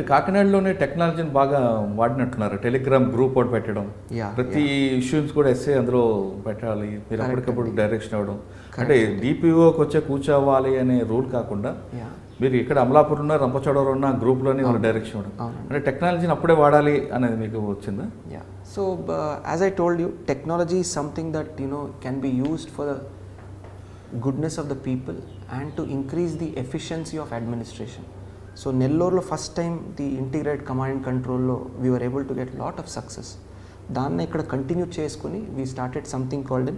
మీరు కాకినాడలోనే టెక్నాలజీని బాగా వాడినట్టున్నారు. టెలిగ్రామ్ గ్రూప్ ఒకటి పెట్టడం. ప్రతి ఇష్యూస్ కూడా ఎస్ఏ అందులో పెట్టాలి. మీరు అప్పటికప్పుడు డైరెక్షన్ ఇవ్వడం. అంటే డిపిఓకి వచ్చే కూర్చోవాలి అనే రూల్ కాకుండా యా. మీరు ఇక్కడ అమలాపురం ఉన్న రంపచోడవరం ఉన్న గ్రూప్లోనే వాళ్ళు డైరెక్షన్ ఇవ్వడం. అంటే టెక్నాలజీని అప్పుడే వాడాలి అనేది మీకు వచ్చిందా? uh, as I told you, technology is something that you know can be used for the goodness of the people and to increase the efficiency of So, నెల్లూరులో first time the integrate command and కంట్రోల్లో we were able to get lot of success దాన్ని ఇక్కడ continue చేసుకుని we started something called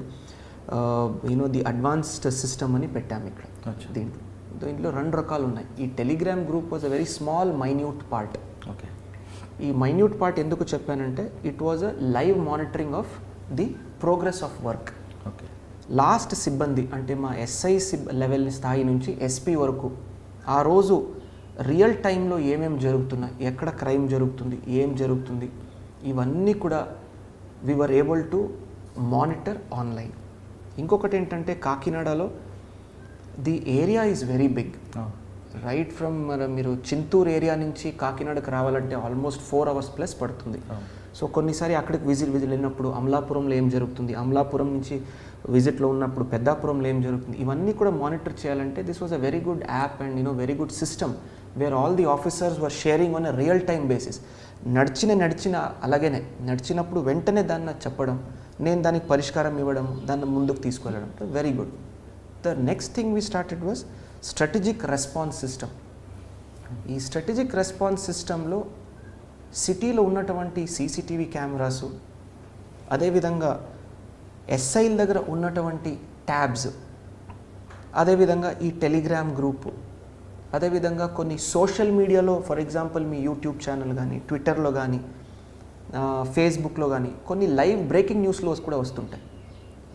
you know the advanced system అని పెట్టాము ఇక్కడ. దీంట్లో. దీంట్లో రెండు రకాలు ఉన్నాయి. ఈ Telegram group was a very small minute part okay. ఈ మైన్యూట్ పార్ట్ ఎందుకు చెప్పానంటే it was a live monitoring of the progress of work okay. Last సిబ్బంది అంటే మా ఎస్ఐ సిబ్ లెవెల్ స్థాయి నుంచి ఎస్పీ వరకు ఆ రోజు రియల్ టైంలో ఏమేమి జరుగుతున్నాయి ఎక్కడ క్రైమ్ జరుగుతుంది ఏం జరుగుతుంది ఇవన్నీ కూడా we were able to monitor online ఇంకొకటి ఏంటంటే కాకినాడలో the area is very big right from మన మీరు చింతూరు ఏరియా నుంచి కాకినాడకు రావాలంటే ఆల్మోస్ట్ ఫోర్ అవర్స్ ప్లస్ పడుతుంది. సో కొన్నిసారి అక్కడికి విజిట్ విజిట్ వెళ్ళినప్పుడు అమలాపురంలో ఏం జరుగుతుంది? అమలాపురం నుంచి విజిట్లో ఉన్నప్పుడు పెద్దాపురంలో ఏం జరుగుతుంది? ఇవన్నీ కూడా మానిటర్ చేయాలంటే this was a very good app and you know very good system where all the officers were sharing on a real time basis నడిచిన నడిచిన అలాగనే నడిచినప్పుడు వెంటనే దాన్ని చెప్పడం నేను దానికి పరిష్కారం ఇవ్వడం దాన్ని ముందుకు తీసుకెళ్ళడం very good the next thing we started was strategic response system ఈ స్ట్రాటజిక్ రెస్పాన్స్ సిస్టంలో సిటీలో ఉన్నటువంటి సీసీటీవీ కెమెరాసు అదేవిధంగా ఎస్ఐల దగ్గర ఉన్నటువంటి ట్యాబ్స్ అదేవిధంగా ఈ టెలిగ్రామ్ గ్రూపు అదేవిధంగా కొన్ని సోషల్ మీడియాలో ఫర్ ఎగ్జాంపుల్ మీ యూట్యూబ్ ఛానల్ కానీ ట్విట్టర్లో కానీ ఫేస్బుక్లో కానీ కొన్ని లైవ్ బ్రేకింగ్ న్యూస్లో కూడా వస్తుంటాయి.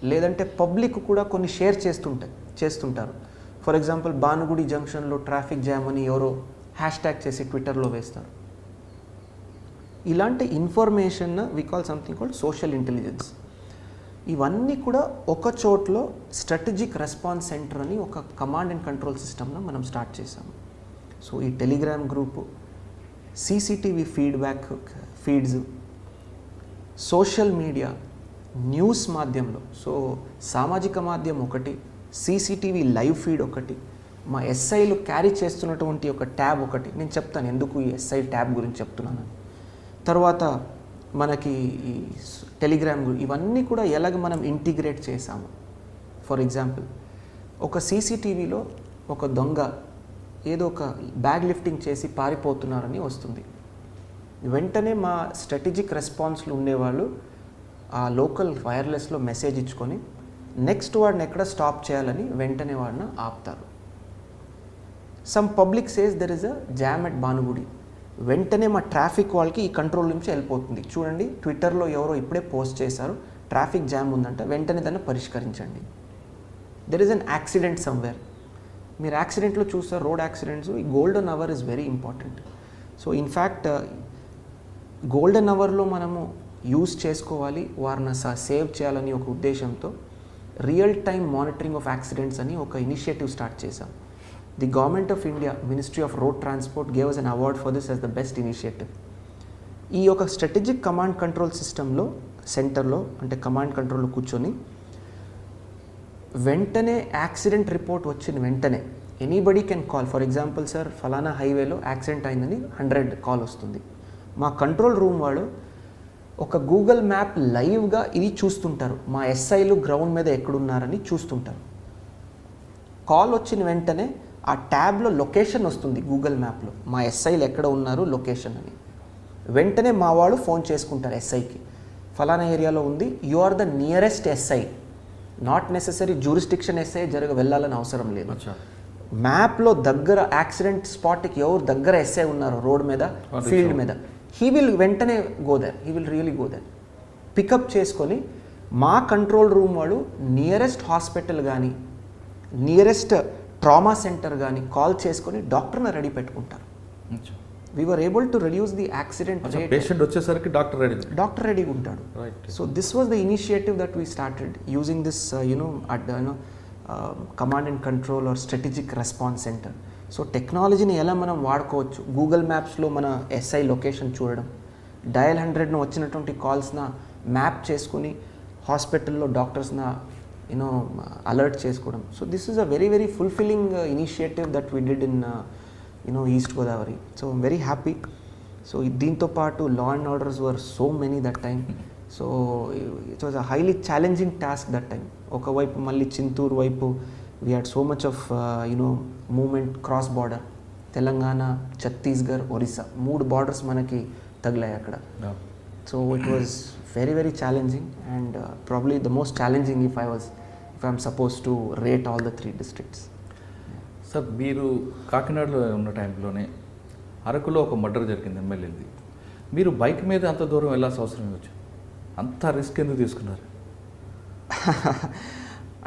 లేదంటే పబ్లిక్ కూడా కొన్ని షేర్ చేస్తుంటాయి చేస్తుంటారు. ఫర్ ఎగ్జాంపుల్ భానుగుడి జంక్షన్లో ట్రాఫిక్ జామ్ అని ఎవరో హ్యాష్ ట్యాగ్ చేసి ట్విట్టర్లో వేస్తారు. ఇలాంటి information we call something called social intelligence ఇవన్నీ కూడా ఒక చోట్లో స్ట్రాటజిక్ రెస్పాన్స్ సెంటర్ అని ఒక కమాండ్ అండ్ కంట్రోల్ సిస్టమ్ను మనం స్టార్ట్ చేసాము సో ఈ Telegram group CCTV feedback feeds social media news మాధ్యమంలో సో సామాజిక మాధ్యమం ఒకటి సీసీటీవీ లైవ్ ఫీడ్ ఒకటి మా ఎస్ఐలు క్యారీ చేస్తున్నటువంటి ఒక ట్యాబ్ ఒకటి. నేను చెప్తాను ఎందుకు ఈ ఎస్ఐ ట్యాబ్ గురించి చెప్తున్నాను తర్వాత మనకి ఈ టెలిగ్రామ్ ఇవన్నీ కూడా ఎలాగ మనం ఇంటిగ్రేట్ చేసాము ఫర్ ఎగ్జాంపుల్ ఒక సీసీటీవీలో ఒక దొంగ ఏదో ఒక బ్యాగ్ లిఫ్టింగ్ చేసి పారిపోతున్నారని వస్తుంది. వెంటనే మా స్ట్రాటజిక్ రెస్పాన్స్లు ఉండేవాళ్ళు ఆ లోకల్ వైర్లెస్లో మెసేజ్ ఇచ్చుకొని నెక్స్ట్ వాడిని ఎక్కడ స్టాప్ చేయాలని వెంటనే వాడిని ఆపుతారు. Some public says there is a jam at Bhanugudi. వెంటనే మా ట్రాఫిక్ వాళ్ళకి ఈ కంట్రోల్ నుంచి వెళ్ళిపోతుంది. చూడండి ట్విట్టర్లో ఎవరో ఇప్పుడే పోస్ట్ చేశారు. ట్రాఫిక్ జామ్ ఉందంట. వెంటనే దాన్ని పరిష్కరించండి. There is an accident somewhere మీరు యాక్సిడెంట్లో చూస్తారు రోడ్ యాక్సిడెంట్స్. ఈ golden hour is very important so in fact golden అవర్లో మనము యూస్ చేసుకోవాలి వారిని సేవ్ చేయాలని ఒక ఉద్దేశంతో real time monitoring of accidents అని ఒక ఇనిషియేటివ్ స్టార్ట్ చేశాం. The government of India ministry of road transport gave an award for this as the best initiative ఈ యొక్క స్ట్రాటజిక్ కమాండ్ కంట్రోల్ సిస్టంలో సెంటర్లో అంటే కమాండ్ కంట్రోల్లో కూర్చొని వెంటనే యాక్సిడెంట్ రిపోర్ట్ వచ్చిన వెంటనే. Anybody can call for example sir ఫలానా హైవేలో యాక్సిడెంట్ అయిందని హండ్రెడ్ కాల్ వస్తుంది. మా కంట్రోల్ రూమ్ వాడు ఒక గూగుల్ మ్యాప్ లైవ్గా ఇది చూస్తుంటారు. మా ఎస్ఐలు గ్రౌండ్ మీద ఎక్కడున్నారని చూస్తుంటారు. కాల్ వచ్చిన వెంటనే ఆ ట్యాబ్లో లొకేషన్ వస్తుంది గూగుల్ మ్యాప్లో. మా ఎస్ఐలు ఎక్కడ ఉన్నారు లొకేషన్ అని. వెంటనే మా వాళ్ళు ఫోన్ చేసుకుంటారు ఎస్ఐకి. ఫలానా ఏరియాలో ఉంది you are the nearest SI. Not necessary jurisdiction SI జరగ వెళ్ళాలని అవసరం లేదు. మ్యాప్లో దగ్గర యాక్సిడెంట్ స్పాట్కి ఎవరు దగ్గర ఎస్ఐ ఉన్నారు రోడ్ మీద ఫీల్డ్ మీద. హీ విల్ వెంటనే go there he will really go there pickup చేసుకొని మా కంట్రోల్ రూమ్ వాళ్ళు నియరెస్ట్ హాస్పిటల్ కానీ నియరెస్ట్ ట్రామా సెంటర్ కానీ కాల్ చేసుకొని డాక్టర్ని రెడీ పెట్టుకుంటారు. We were able to reduce the accident patient వచ్చేసరికి డాక్టర్ రెడీ డాక్టర్ రెడీగా ఉంటాడు. Right so this was the initiative that we started using this you know at you know command and control or strategic response centre so టెక్నాలజీని ఎలా మనం వాడుకోవచ్చు? Google మ్యాప్స్లో మన SI location చూడడం. డయల్ హండ్రెడ్ను వచ్చినటువంటి కాల్స్న మ్యాప్ చేసుకుని హాస్పిటల్లో డాక్టర్స్న యూనో అలర్ట్ చేసుకోవడం. So this is a very very fulfilling initiative that we did in you know east Godavari so very happy so దీంతో పాటు law and orders were so many that time so it was a highly challenging task that time ఒకవైపు మళ్ళీ చింతూరు వైపు we had so much of you know movement cross border Telangana Chhattisgarh Orissa. మూడు borders మనకి తగిలాయి అక్కడ. So it was very very challenging and probably the most challenging if I was if I'm suppose to rate all the three districts sir మీరు కాకినాడలో ఉన్న టైంలోనే అరకులో ఒక మర్డర్ జరిగింది ఎమ్మెల్యేది. మీరు బైక్ మీద అంత దూరం వెళ్ళాల్సిన అవసరం వచ్చి అంత రిస్క్ ఎందుకు తీసుకున్నారు?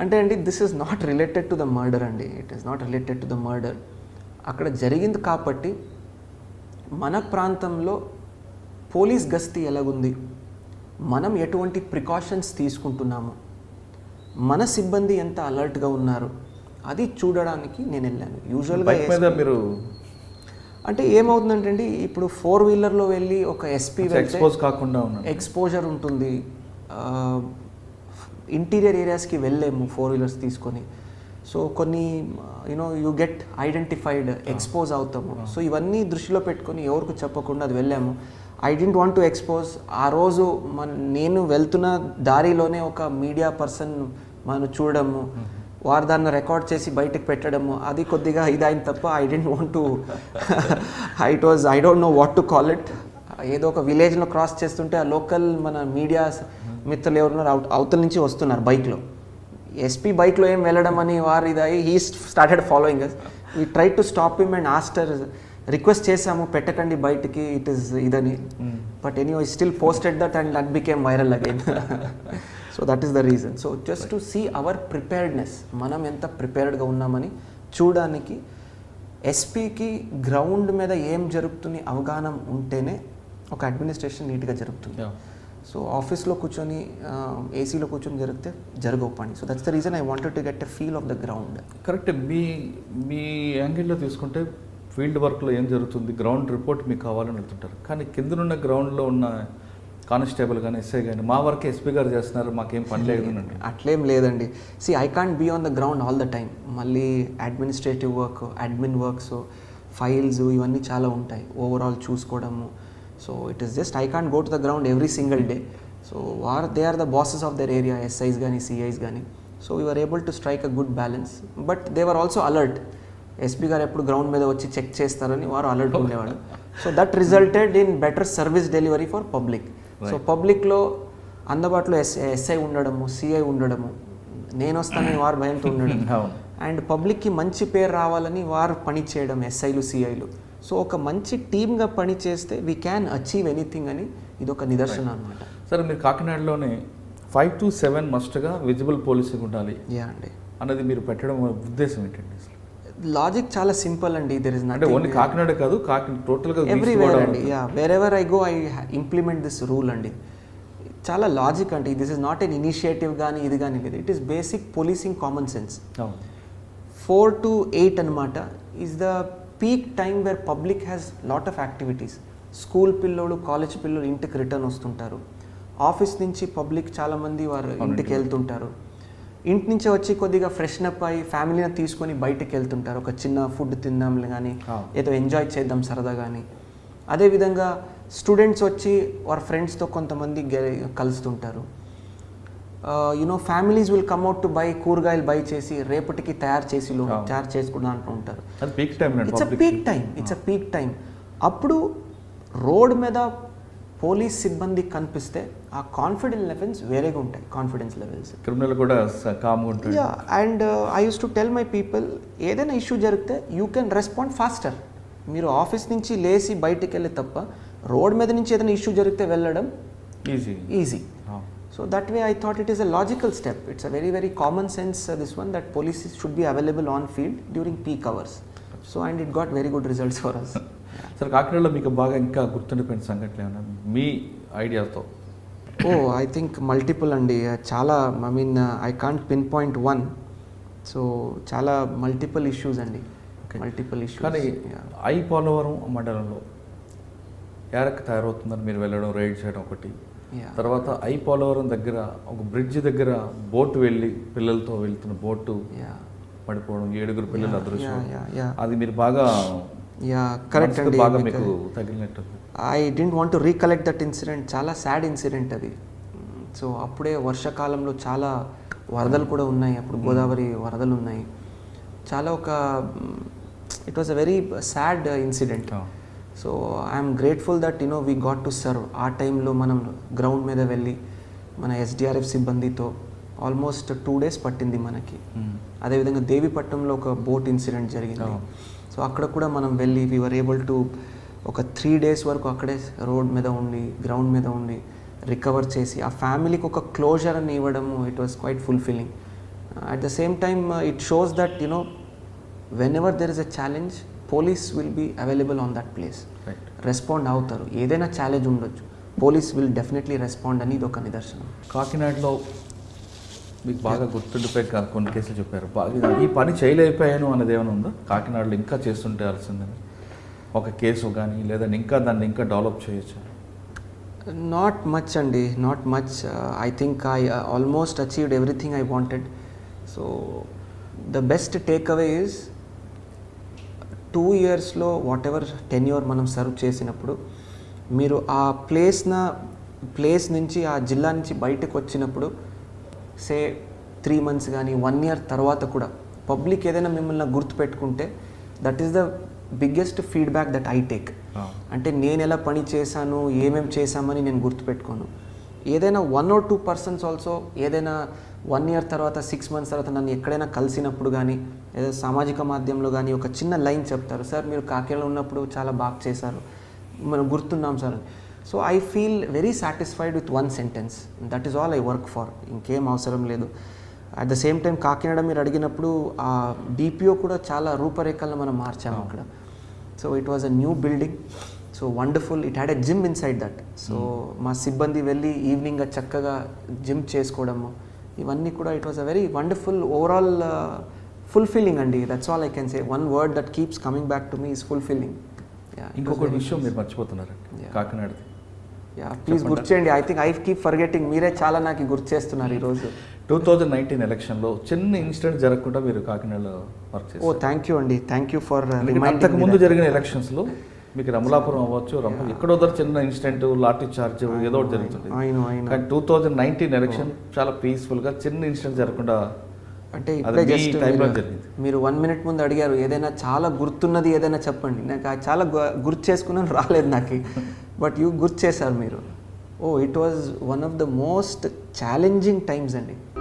అంటే అండి this is not related to the murder అండి. It is not related to the murder అక్కడ జరిగింది కాబట్టి మన ప్రాంతంలో పోలీస్ గస్తీ ఎలాగుంది? మనం ఎటువంటి ప్రికాషన్స్ తీసుకుంటున్నాము? మన సిబ్బంది ఎంత అలర్ట్గా ఉన్నారు? అది చూడడానికి నేను వెళ్ళాను. యూజువల్గా మీరు అంటే ఏమవుతుందంటే ఇప్పుడు ఫోర్ వీలర్లో వెళ్ళి ఒక ఎస్పీ ఎక్స్పోజ్ కాకుండా ఎక్స్పోజర్ ఉంటుంది. ఇంటీరియర్ ఏరియాస్కి వెళ్ళలేము ఫోర్ వీలర్స్ తీసుకొని. సో కొన్ని you know you get identified expose అవుతాము. సో ఇవన్నీ దృష్టిలో పెట్టుకొని ఎవరికి చెప్పకుండా అది వెళ్ళాము. I didn't want to expose ఆ రోజు మన నేను వెళ్తున్న దారిలోనే ఒక మీడియా పర్సన్ మనం చూడడము వారు దాన్ని రికార్డ్ చేసి బయటకు పెట్టడము అది కొద్దిగా ఇదైన తప్ప I didn't want to it was I don't know what to call it ఏదో ఒక విలేజ్లో క్రాస్ చేస్తుంటే ఆ లోకల్ మన మీడియా మిత్రులు ఎవరున్నారు అవుట్ అవతల నుంచి వస్తున్నారు బైక్లో ఎస్పీ బైక్లో ఏం వెళ్ళడం అని వారు ఇది he started following us we try to stop him and Aster request చేసాము పెట్టకండి బయటికి ఇట్ ఈస్ ఇదని. But any still posted that and that became viral again so that is the reason so just to see our preparedness మనం ఎంత ప్రిపేర్డ్గా ఉన్నామని చూడడానికి ఎస్పీకి ground మీద ఏం జరుగుతుంది అవగాహన ఉంటేనే ఒక అడ్మినిస్ట్రేషన్ నీట్గా జరుగుతుంది. సో ఆఫీస్లో కూర్చొని ఏసీలో కూర్చొని జరిగితే జరగవు పని. So that's the reason I wanted to get a feel of the ground correct మీ మీ యాంగిల్లో తీసుకుంటే ఫీల్డ్ వర్క్లో ఏం జరుగుతుంది గ్రౌండ్ రిపోర్ట్ మీకు కావాలని వెళ్తుంటారు కానీ కిందనున్న గ్రౌండ్లో ఉన్న కానిస్టేబుల్ కానీ ఎస్ఐ కానీ మా వర్క్ ఎస్పీ గారు చేస్తున్నారు మాకేం పని లేదు అట్లేం లేదండి. See I can't be on the ground all the time మళ్ళీ administrative work admin works files ఇవన్నీ చాలా ఉంటాయి. Overall చూసుకోవడము. So it is just I can't go to the ground every single day so are they are the bosses of their area SIs కానీ CIs కానీ so we are able to strike a good balance but they were also alert SP గారు ఎప్పుడు ground మీద వచ్చి check చేస్తారని వారు alert ఉండేవాడు so that resulted in better service delivery for public so పబ్లిక్లో అందుబాటులో ఎస్ ఎస్ఐ ఉండడము సిఐ ఉండడము నేను వస్తానని వారు భయంతో ఉండడం. అండ్ పబ్లిక్కి మంచి పేరు రావాలని వారు పని చేయడం ఎస్ఐలు సిఐలు సో ఒక మంచి టీమ్గా పని చేస్తే వీ క్యాన్ అచీవ్ ఎనీథింగ్ అని ఇది ఒక నిదర్శనం అనమాట సరే మీరు కాకినాడలోనే ఫైవ్ టు సెవెన్ మస్ట్గా విజిబుల్ పోలీసింగ్ ఉండాలి. యా అండి. అన్నది మీరు పెట్టడం ఉద్దేశం ఏంటండి అసలు? లాజిక్ చాలా సింపుల్ అండి. దెర్ ఇస్ అంటే ఓన్లీ కాకినాడ కాదు కాకి టోటల్గా ఎవ్రీవేర్ అండి. Yeah wherever I go I implement this rule అండి. చాలా లాజిక్ అండి. This is not an initiative కానీ ఇది కానీ లేదు. It is basic policing common sense four to eight అనమాట is the peak time where public has lot of activities school పిల్లోడు college పిల్లోడు ఇంటికి రిటర్న్ వస్తుంటారు. ఆఫీస్ నుంచి పబ్లిక్ చాలామంది వారు ఇంటికి వెళ్తుంటారు. ఇంటి నుంచి వచ్చి కొద్దిగా ఫ్రెషన్ అప్ అయ్యి ఫ్యామిలీని తీసుకొని బయటికి వెళ్తుంటారు. ఒక చిన్న ఫుడ్ తిందాం కానీ. ఏదో ఎంజాయ్ చేద్దాం సరదా కానీ అదేవిధంగా స్టూడెంట్స్ వచ్చి వారి ఫ్రెండ్స్తో కొంతమంది కలుస్తుంటారు. You know families will come out to buy కూరగాయలు బై చేసి రేపటికి తయారు చేసి. తయారు చేసుకుంటా అంటూ ఉంటారు. It's a peak time it's a peak time అప్పుడు రోడ్ మీద పోలీస్ సిబ్బంది కనిపిస్తే ఆ కాన్ఫిడెన్స్ లెవెల్స్ వేరేగా ఉంటాయి కాన్ఫిడెన్స్ లెవెల్స్ క్రిమినల్ కూడా and I use to tell my people ఏదైనా ఇష్యూ జరిగితే యూ కెన్ రెస్పాండ్ ఫాస్టర్ మీరు ఆఫీస్ నుంచి లేచి బయటికి వెళ్ళి తప్ప రోడ్ మీద నుంచి ఏదైనా ఇష్యూ జరిగితే వెళ్ళడం easy easy so that way I thought it is a logical step it's a very very common sense this one that police should be available on field during peak hours so and it got very good results for us సరే కాకినాడలో మీకు బాగా ఇంకా గుర్తుండిపోయిన సంఘటనలు ఏమైనా మీ ఐడియాతో I think multiple and uh, chala, I mean, uh, I can't pinpoint one. So, chala multiple issues అండి. మల్టిపుల్ కానీ ఇష్యూస్ ఐ పోలవరం మండలంలో ఏరక్ తయారవుతుందని మీరు వెళ్ళడం రైడ్ చేయడం ఒకటి. తర్వాత ఐ పోలవరం దగ్గర ఒక బ్రిడ్జ్ దగ్గర బోటు వెళ్ళి పిల్లలతో వెళ్తున్న బోటు పడిపోవడం ఏడుగురు పిల్లలు అదృశ్యం అది మీరు బాగా యా కరెక్ట్ అండి బాగా మీకు తగిలినట్టు. I didn't want to recollect that incident చాలా సాడ్ ఇన్సిడెంట్ అది. సో అప్పుడే వర్షాకాలంలో చాలా వరదలు కూడా ఉన్నాయి. అప్పుడు గోదావరి వరదలు ఉన్నాయి. చాలా ఒక it was a very sad incident. So I'm grateful that you know we got to serve ఆ టైంలో మనం గ్రౌండ్ మీద వెళ్ళి మన ఎస్డిఆర్ఎఫ్ సిబ్బందితో ఆల్మోస్ట్ టూ డేస్ పట్టింది మనకి. మ్మ్. అదేవిధంగా దేవిపట్నంలో ఒక బోట్ ఇన్సిడెంట్ జరిగింది. Oh. సో అక్కడ కూడా మనం వెళ్ళి వర్ ఏబుల్ టు ఒక త్రీ డేస్ వరకు అక్కడే రోడ్ మీద ఉండి గ్రౌండ్ మీద ఉండి రికవర్ చేసి ఆ ఫ్యామిలీకి ఒక క్లోజర్ అని ఇవ్వడము it was quite fulfilling at the same time it shows that you know whenever there is a challenge police will be available on that place right respond అవుతారు. ఏదైనా ఛాలెంజ్ ఉండొచ్చు. పోలీస్ విల్ డెఫినెట్లీ రెస్పాండ్ అని ఇది ఒక నిదర్శనం. కాకినాడలో మీకు బాగా గుర్తుండిపోయి కొన్ని కేసులు చెప్పారు. బాగా ఈ పని చేయలేకపోయాను అనేది ఏమైనా ఉందా? కాకినాడలో ఇంకా చేస్తుంటే అలసిందని ఒక కేసు కానీ లేదా ఇంకా దాన్ని ఇంకా డెవలప్ చేయొచ్చు? నాట్ మచ్ అండి. Not much I think I almost achieved everything I wanted so the best takeaway is two ఇయర్స్లో వాట్ ఎవర్ టెన్ ఇయర్ మనం సర్వ్ చేసినప్పుడు మీరు ఆ ప్లేస్న ప్లేస్ నుంచి ఆ జిల్లా నుంచి బయటకు వచ్చినప్పుడు సే త్రీ మంత్స్ కానీ వన్ ఇయర్ తర్వాత కూడా పబ్లిక్ ఏదైనా మిమ్మల్ని గుర్తుపెట్టుకుంటే that is the biggest feedback that I take అంటే నేను ఎలా పని చేశాను ఏమేం చేశామని నేను గుర్తుపెట్టుకోను. ఏదైనా one or two persons also ఏదైనా వన్ ఇయర్ తర్వాత సిక్స్ మంత్స్ తర్వాత నన్ను ఎక్కడైనా కలిసినప్పుడు కానీ ఏదో సామాజిక మాధ్యమంలో కానీ ఒక చిన్న లైన్ చెప్తారు. సార్ మీరు కాకినాడలో ఉన్నప్పుడు చాలా బాగా చేశారు. మనం గుర్తున్నాం sir so I feel very satisfied with one sentence that is all I work for ఇంకేం అవసరం లేదు. At the same time Kakinada మీరు అడిగినప్పుడు ఆ డిపిఓ కూడా చాలా రూపరేఖలను మనం మార్చాము అక్కడ. So it was a new building so wonderful it had a gym inside that so మా సిబ్బంది వెళ్ళి ఈవినింగ్ చక్కగా జిమ్ చేసుకోవడము ఇవన్నీ కూడా it was a very wonderful overall fulfilling అండి. That's all I can say one word that keeps coming back to me is fulfilling ఇంకొక విషయం మీరు మర్చిపోతున్నారండి. కాకినాడది. యా ప్లీజ్ గుర్తు చేయండి I think I keep forgetting మీరే చాలా నాకు గుర్తు చేస్తున్నారు ఈరోజు. టూ థౌజండ్ నైన్టీన్ ఎలక్షన్లో చిన్న ఇన్సిడెంట్ జరగకుండా మీరు కాకినాడలో వర్క్ ఓ చేశారు. థ్యాంక్ యూ అండి. థ్యాంక్ యూ ఫర్ అంతకు ముందు జరిగిన ఎలక్షన్స్లో మీకు రమలాపురం అవ్వచ్చు రమ ఎక్కడో దగ్గర చిన్న ఇన్సిడెంట్ లాఠీ చార్జ్ ఏదో ఒకటి జరుగుతుంది కానీ టూ థౌజండ్ నైన్టీన్ ఎలక్షన్ చాలా పీస్ఫుల్గా చిన్న ఇన్సిడెంట్ జరగకుండా అంటే ఇప్పుడే జస్ట్ మీరు- వన్ మినిట్ ముందు అడిగారు ఏదైనా చాలా గుర్తున్నది ఏదైనా చెప్పండి. నాకు చాలా గుర్తు చేసుకున్నాను రాలేదు నాకు. బట్ యూ గుర్తు చేశారు మీరు. ఓ it was one of the most challenging times అండి.